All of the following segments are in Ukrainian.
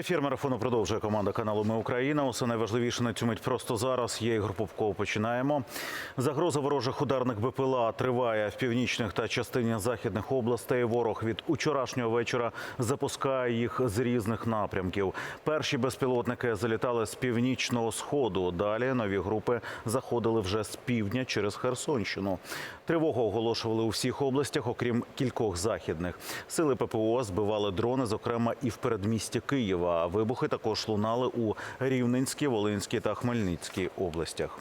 Ефір марафону продовжує команда каналу Ми Україна. Усе найважливіше на цю мить просто зараз. Я Ігор Попков. Починаємо. Загроза ворожих ударних БПЛА триває в північних та частині західних областей. Ворог від учорашнього вечора запускає їх з різних напрямків. Перші безпілотники залітали з північного сходу. Далі нові групи заходили вже з півдня через Херсонщину. Тривогу оголошували у всіх областях, окрім кількох західних. Сили ППО збивали дрони, зокрема і в передмісті Києва. А Вибухи також лунали у Рівненській, Волинській та Хмельницькій областях.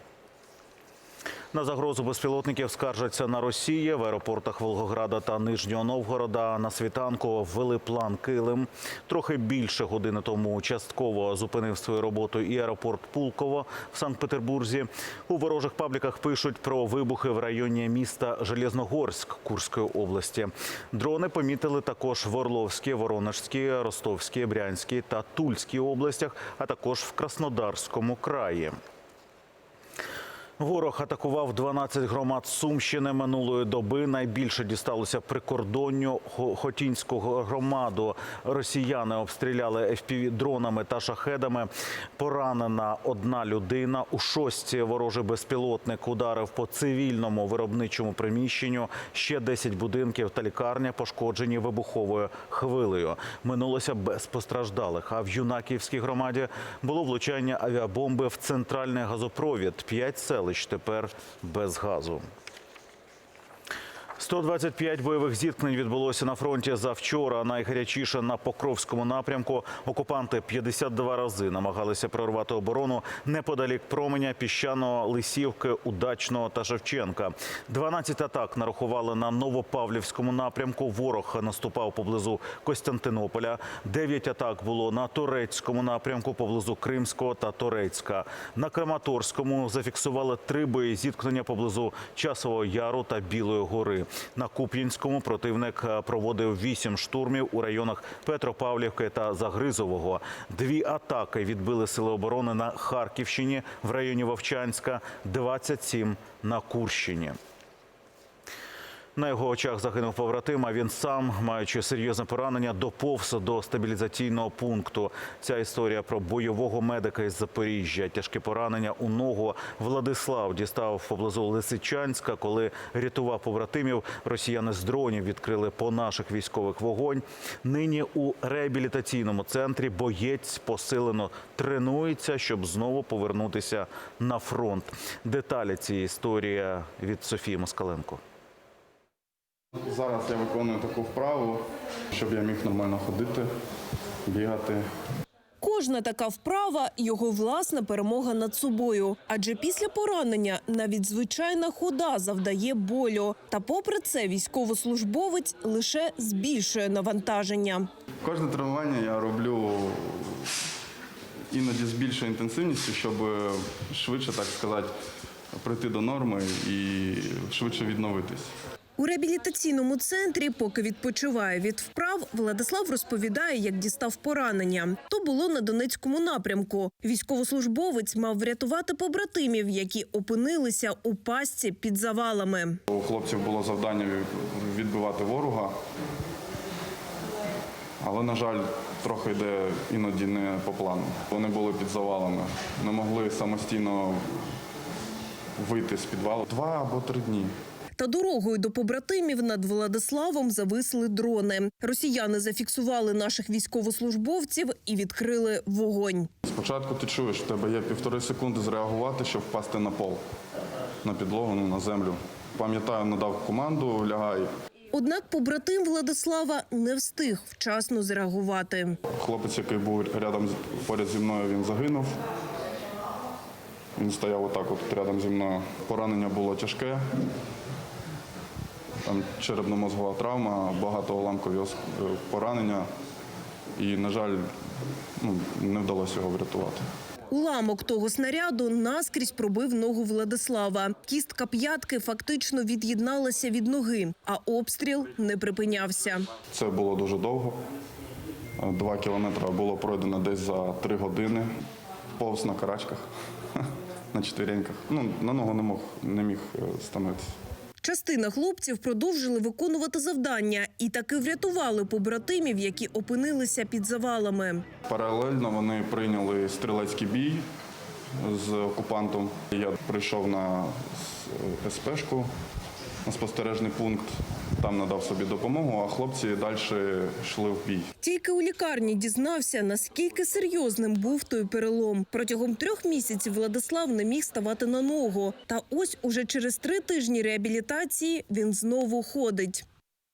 На загрозу безпілотників скаржаться на Росії в аеропортах Волгограда та Нижнього Новгорода. На світанку ввели план Килим. Трохи більше години тому частково зупинив свою роботу і аеропорт Пулково в Санкт-Петербурзі. У ворожих пабліках пишуть про вибухи в районі міста Железногорськ Курської області. Дрони помітили також в Орловській, Воронежській, Ростовській, Брянській та Тульській областях, а також в Краснодарському краї. Ворог атакував 12 громад Сумщини минулої доби. Найбільше дісталося прикордонню Хо- Хотінського громаду. Росіяни обстріляли fpv дронами та шахедами. Поранена одна людина. У шості ворожий безпілотник ударив по цивільному виробничому приміщенню. Ще 10 будинків та лікарня пошкоджені вибуховою хвилею. Минулося без постраждалих. А в Юнаківській громаді було влучання авіабомби в центральний газопровід. П'ять селищ тепер без газу. 125 бойових зіткнень відбулося на фронті за вчора. Найгарячіше на Покровському напрямку. Окупанти 52 рази намагалися прорвати оборону неподалік променя, піщаного, Лисівки, Удачного та Шевченка. 12 атак нарахували на Новопавлівському напрямку. Ворог наступав поблизу Костянтинополя. 9 атак було на Турецькому напрямку поблизу Кримського та Торецька. На Краматорському зафіксували три бої зіткнення поблизу Часового Яру та Білої гори. На Куп'янському противник е, проводив вісім штурмів у районах Петропавлівки та Загризового. Дві атаки відбили сили оборони на Харківщині в районі Вовчанська, 27 на Курщині. На його очах загинув побратим, а він сам, маючи серйозне поранення, доповз до стабілізаційного пункту. Ця історія про бойового медика із Запоріжжя. Тяжке поранення у ногу Владислав дістав поблизу Лисичанська. Коли рятував побратимів, росіяни з дронів відкрили по наших військових вогонь. Нині у реабілітаційному центрі боєць посилено тренується, щоб знову повернутися на фронт. Деталі цієї історії від Софії Москаленко. Зараз я виконую таку вправу, щоб я міг нормально ходити, бігати. Кожна така вправа його власна перемога над собою. Адже після поранення навіть звичайна хода завдає болю. Та попри це військовослужбовець лише збільшує навантаження. Кожне тренування я роблю іноді з більшою інтенсивністю, щоб швидше, так сказати, прийти до норми і швидше відновитись. У реабілітаційному центрі, поки відпочиває від вправ, Владислав розповідає, як дістав поранення. То було на Донецькому напрямку. Військовослужбовець мав врятувати побратимів, які опинилися у пастці під завалами. У хлопців було завдання відбивати ворога, але, на жаль, трохи йде іноді не по плану. Вони були під завалами, не могли самостійно вийти з підвалу. Два або три дні. Та дорогою до побратимів над Владиславом зависли дрони. Росіяни зафіксували наших військовослужбовців і відкрили вогонь. Спочатку ти чуєш, у тебе є півтори секунди зреагувати, щоб впасти на пол, на підлогу, ну, на землю. Пам'ятаю, надав команду, лягай. Однак побратим Владислава не встиг вчасно зреагувати. Хлопець, який був рядом поряд зі мною, він загинув. Він стояв отак, от рядом зі мною. Поранення було тяжке. Там черепно-мозгова травма, багато уламкові е, поранення. І, на жаль, ну, не вдалося його врятувати. Уламок того снаряду наскрізь пробив ногу Владислава. Кістка п'ятки фактично від'єдналася від ноги, а обстріл не припинявся. Це було дуже довго. Два кілометри було пройдено десь за три години. Повз на карачках, на четвіреньках. Ну, на ногу не мог, не міг е, становитися. Частина хлопців продовжили виконувати завдання і таки врятували побратимів, які опинилися під завалами. Паралельно вони прийняли стрілецький бій з окупантом. Я прийшов на СП-шку, на спостережний пункт, там надав собі допомогу, а хлопці далі йшли в бій. Тільки у лікарні дізнався, наскільки серйозним був той перелом. Протягом трьох місяців Владислав не міг ставати на ногу. Та ось уже через три тижні реабілітації він знову ходить.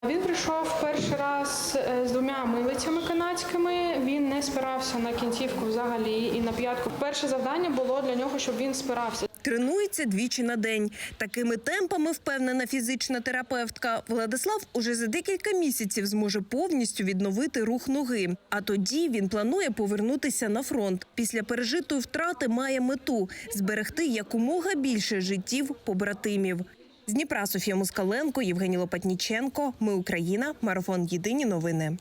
Він прийшов перший раз е, з двома милицями канадськими. Він не спирався на кінцівку взагалі і на п'ятку. Перше завдання було для нього, щоб він спирався. Тренується двічі на день. Такими темпами, впевнена фізична терапевтка, Владислав уже за декілька місяців зможе повністю відновити рух ноги. А тоді він планує повернутися на фронт. Після пережитої втрати має мету зберегти якомога більше життів побратимів. З Дніпра Софія Москаленко, Євгеній Лопатніченко. Ми Україна. Марафон Єдині новини.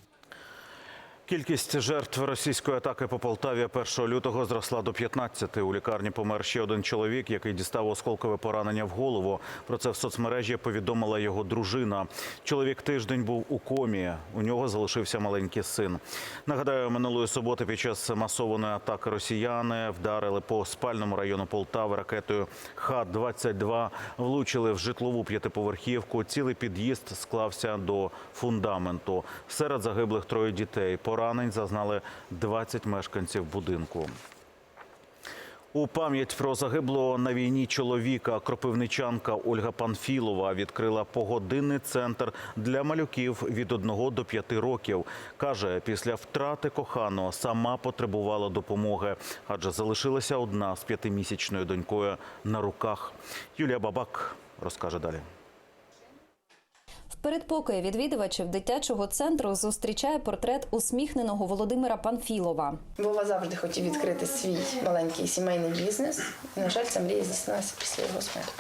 Кількість жертв російської атаки по Полтаві 1 лютого зросла до 15. У лікарні помер ще один чоловік, який дістав осколкове поранення в голову. Про це в соцмережі повідомила його дружина. Чоловік тиждень був у комі. У нього залишився маленький син. Нагадаю, минулої суботи під час масованої атаки росіяни вдарили по спальному району Полтави ракетою Х-22, влучили в житлову п'ятиповерхівку. Цілий під'їзд склався до фундаменту. Серед загиблих троє дітей. Поранень зазнали 20 мешканців будинку. У пам'ять про загиблого на війні чоловіка кропивничанка Ольга Панфілова відкрила погодинний центр для малюків від 1 до 5 років. Каже, після втрати коханого сама потребувала допомоги, адже залишилася одна з п'ятимісячною донькою на руках. Юлія Бабак розкаже далі. Передпокої відвідувачів дитячого центру зустрічає портрет усміхненого Володимира Панфілова. Вова завжди хотів відкрити свій маленький сімейний бізнес. На жаль, ця мрія здійснилася після його смерті.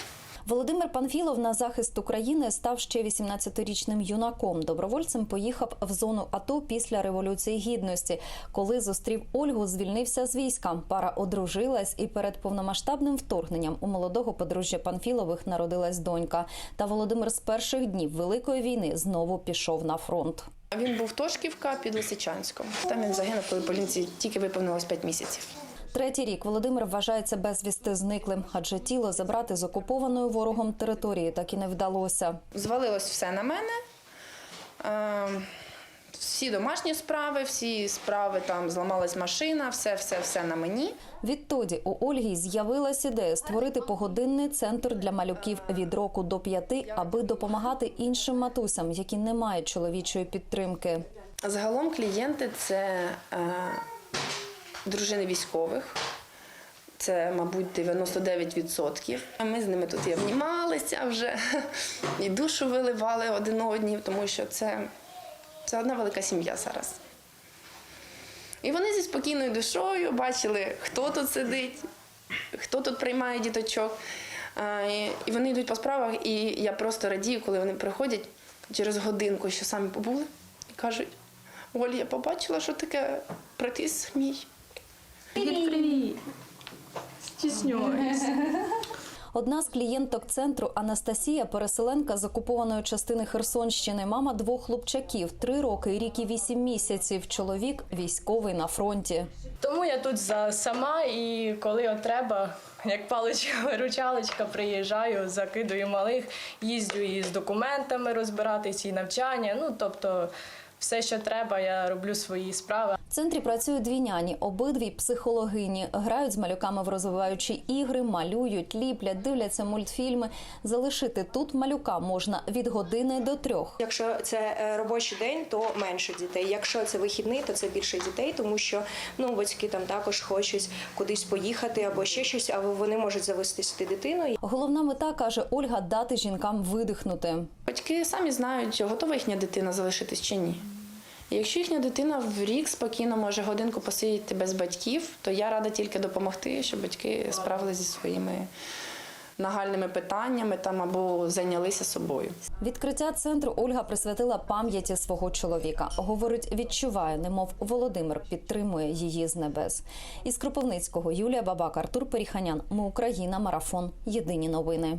Володимир Панфілов на захист України став ще 18-річним юнаком. Добровольцем поїхав в зону АТО після революції гідності. Коли зустрів Ольгу, звільнився з війська. Пара одружилась, і перед повномасштабним вторгненням у молодого подружжя Панфілових народилась донька. Та Володимир з перших днів великої війни знову пішов на фронт. Він був Тошківка під Лисичанськом. Там він загинув, коли поліції тільки виповнилось 5 місяців. Третій рік Володимир вважається безвісти зниклим, адже тіло забрати з окупованої ворогом території так і не вдалося. Звалилось все на мене. Е, Всі домашні справи, всі справи там зламалась машина, все, все, все на мені. Відтоді у Ольги з'явилась ідея створити погодинний центр для малюків від року до п'яти, аби допомагати іншим матусям, які не мають чоловічої підтримки. Загалом клієнти це е, дружини військових. Це, мабуть, 99%. Ми з ними тут і обнімалися вже, і душу виливали один одні, тому що це, це одна велика сім'я зараз. І вони зі спокійною душою бачили, хто тут сидить, хто тут приймає діточок. І- вони йдуть по справах, і я просто радію, коли вони приходять через годинку, що самі побули, і кажуть: Оль, я побачила, що таке притис мій. Одна з клієнток центру Анастасія, переселенка з окупованої частини Херсонщини, мама двох хлопчаків, три роки, рік і вісім місяців. Чоловік військовий на фронті. Тому я тут за сама, і коли от треба, як паличка-виручалочка, приїжджаю, закидую малих, їздю і з документами розбиратись, і навчання. Ну тобто, все, що треба, я роблю свої справи. В центрі працюють дві няні, обидві психологині. Грають з малюками в розвиваючі ігри, малюють, ліплять, дивляться мультфільми. Залишити тут малюка можна від години до трьох. Якщо це е, робочий день, то менше дітей. Якщо це вихідний, то це більше дітей, тому що ну батьки там також хочуть кудись поїхати або ще щось, або вони можуть завести сюди дитину. Головна мета каже Ольга дати жінкам видихнути. Батьки самі знають, готова їхня дитина залишитись чи ні. Якщо їхня дитина в рік спокійно може годинку посидіти без батьків, то я рада тільки допомогти, щоб батьки справилися зі своїми нагальними питаннями там або зайнялися собою. Відкриття центру Ольга присвятила пам'яті свого чоловіка. Говорить, відчуває, немов Володимир підтримує її з небес. Із Кропивницького Юлія Бабак, Артур Періханян. Ми Україна. Марафон. Єдині новини.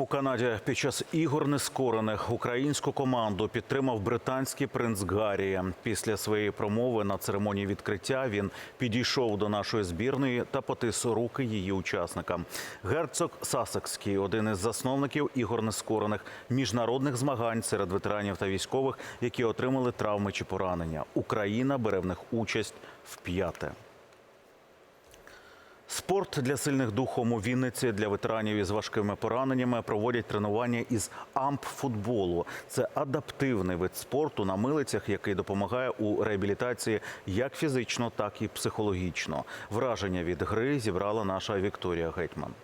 У Канаді під час ігор нескорених українську команду підтримав британський принц Гаррі. Після своєї промови на церемонії відкриття він підійшов до нашої збірної та потис руки її учасникам. Герцог Сасекський, один із засновників ігор нескорених міжнародних змагань серед ветеранів та військових, які отримали травми чи поранення. Україна бере в них участь вп'яте. Спорт для сильних духом у Вінниці для ветеранів із важкими пораненнями проводять тренування із амп-футболу. Це адаптивний вид спорту на милицях, який допомагає у реабілітації як фізично, так і психологічно. Враження від гри зібрала наша Вікторія Гетьман.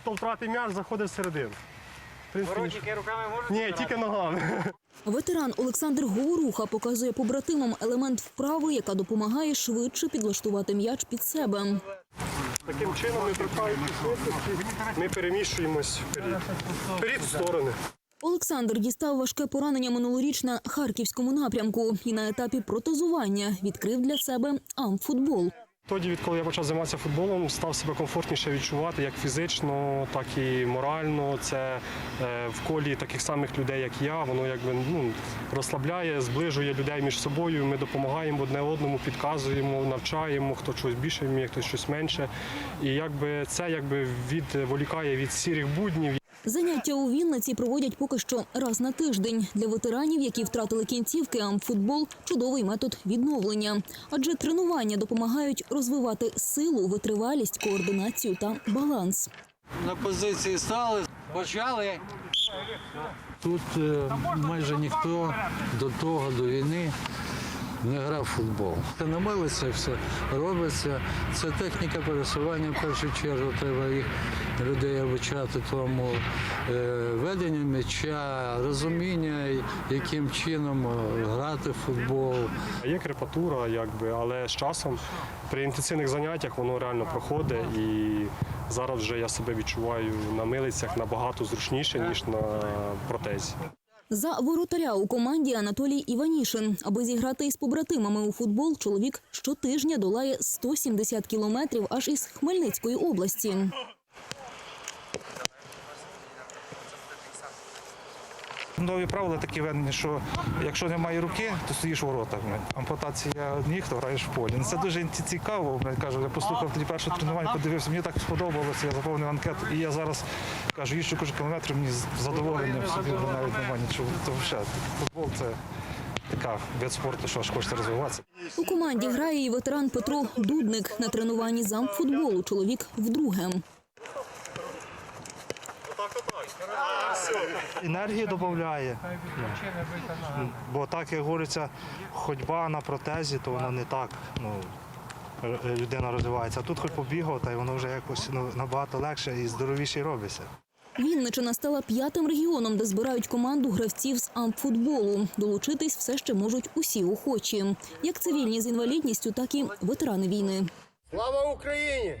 Хто втратив м'яч, заходить всередину. Тільки руками можна? Ні, тільки ногами. Ветеран Олександр Говоруха показує побратимам елемент вправи, яка допомагає швидше підлаштувати м'яч під себе. Таким чином, ми припаючи швидкості, ми переміщуємось вперед. Вперед в сторони. Олександр дістав важке поранення минулоріч на харківському напрямку і на етапі протезування відкрив для себе амфутбол. Тоді, відколи я почав займатися футболом, став себе комфортніше відчувати як фізично, так і морально. Це е, в колі таких самих людей, як я, воно якби ну, розслабляє, зближує людей між собою. Ми допомагаємо одне одному, підказуємо, навчаємо, хто щось більше вміє, хтось щось менше. І якби це якби відволікає від сірих буднів. Заняття у Вінниці проводять поки що раз на тиждень. Для ветеранів, які втратили кінцівки, амфутбол – чудовий метод відновлення. Адже тренування допомагають розвивати силу, витривалість, координацію та баланс. На позиції стали, почали. Тут е, майже ніхто до того, до війни не грав в футбол. Це на милиці все робиться. Це техніка пересування в першу чергу. Треба їх людей обучати тому е, ведення м'яча, розуміння, яким чином е, грати в футбол. Є крепатура, якби, але з часом при інтенсивних заняттях воно реально проходить. І зараз вже я себе відчуваю на милицях набагато зручніше, ніж на протезі. За воротаря у команді Анатолій Іванішин. Аби зіграти із побратимами у футбол, чоловік щотижня долає 170 кілометрів аж із Хмельницької області. Нові правила такі введені, що якщо немає руки, то стоїш в воротах. Ампутація ніг, то граєш в полі. Ну, Це дуже цікаво. Кажу, я послухав тоді перше тренування, подивився, мені так сподобалося, я заповнив анкету. І я зараз кажу, їжджу кожен кілометр, мені з задоволенням собі навіть немає нічого. То вже футбол це така вид спорту, що аж хочеться розвиватися. У команді грає і ветеран Петро Дудник. На тренуванні з амфутболу чоловік вдруге. Енергії додає. Бо так, як говориться, ходьба на протезі, то воно не так. Ну, людина розвивається. А тут хоч побігав, та й воно вже якось ну, набагато легше і здоровіше робиться. Вінничина стала п'ятим регіоном, де збирають команду гравців з амфутболу. Долучитись все ще можуть усі охочі, як цивільні з інвалідністю, так і ветерани війни. Слава Україні!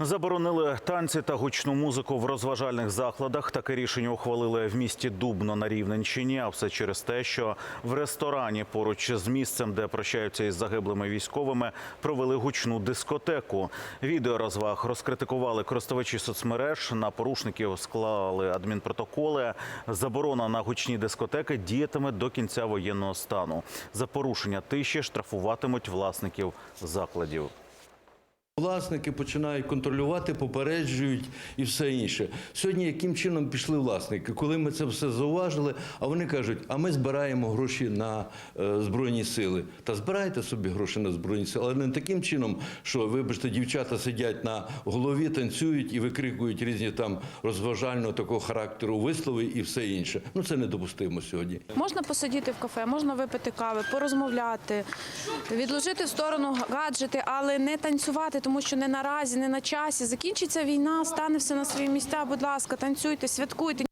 Заборонили танці та гучну музику в розважальних закладах. Таке рішення ухвалили в місті Дубно на Рівненщині. А все через те, що в ресторані поруч з місцем, де прощаються із загиблими військовими, провели гучну дискотеку. Відео розваг розкритикували користувачі соцмереж. На порушників склали адмінпротоколи. Заборона на гучні дискотеки діятиме до кінця воєнного стану. За порушення тиші штрафуватимуть власників закладів. Власники починають контролювати, попереджують і все інше. Сьогодні яким чином пішли власники? Коли ми це все зауважили, а вони кажуть, а ми збираємо гроші на е, збройні сили. Та збирайте собі гроші на збройні сили, але не таким чином, що вибачте, дівчата сидять на голові, танцюють і викрикують різні там розважального такого характеру вислови і все інше. Ну це недопустимо сьогодні. Можна посидіти в кафе, можна випити кави, порозмовляти, відложити в сторону гаджети, але не танцювати, тому що не наразі, не на часі. Закінчиться війна, стане все на свої місця. Будь ласка, танцюйте, святкуйте.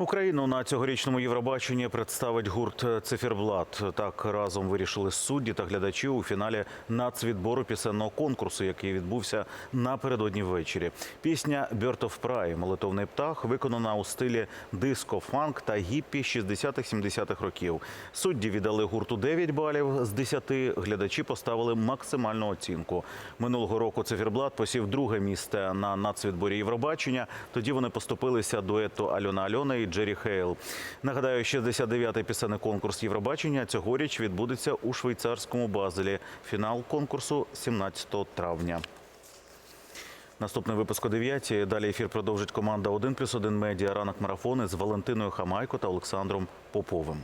Україну на цьогорічному Євробаченні представить гурт Циферблат. Так разом вирішили судді та глядачі у фіналі нацвідбору пісенного конкурсу, який відбувся напередодні ввечері. Пісня «Bird of Prey» молитовний птах виконана у стилі диско, фанк та гіппі 60-70-х років. Судді віддали гурту 9 балів з 10, Глядачі поставили максимальну оцінку. Минулого року Циферблат посів друге місце на нацвідборі Євробачення. Тоді вони поступилися дуету Альона Альона і Джері Хейл. Нагадаю, 69-й пісенний конкурс Євробачення цьогоріч відбудеться у швейцарському Базелі. Фінал конкурсу 17 травня. Наступний випуск о 9. Далі ефір продовжить команда «1+,1 медіа. Ранок марафони з Валентиною Хамайко та Олександром Поповим.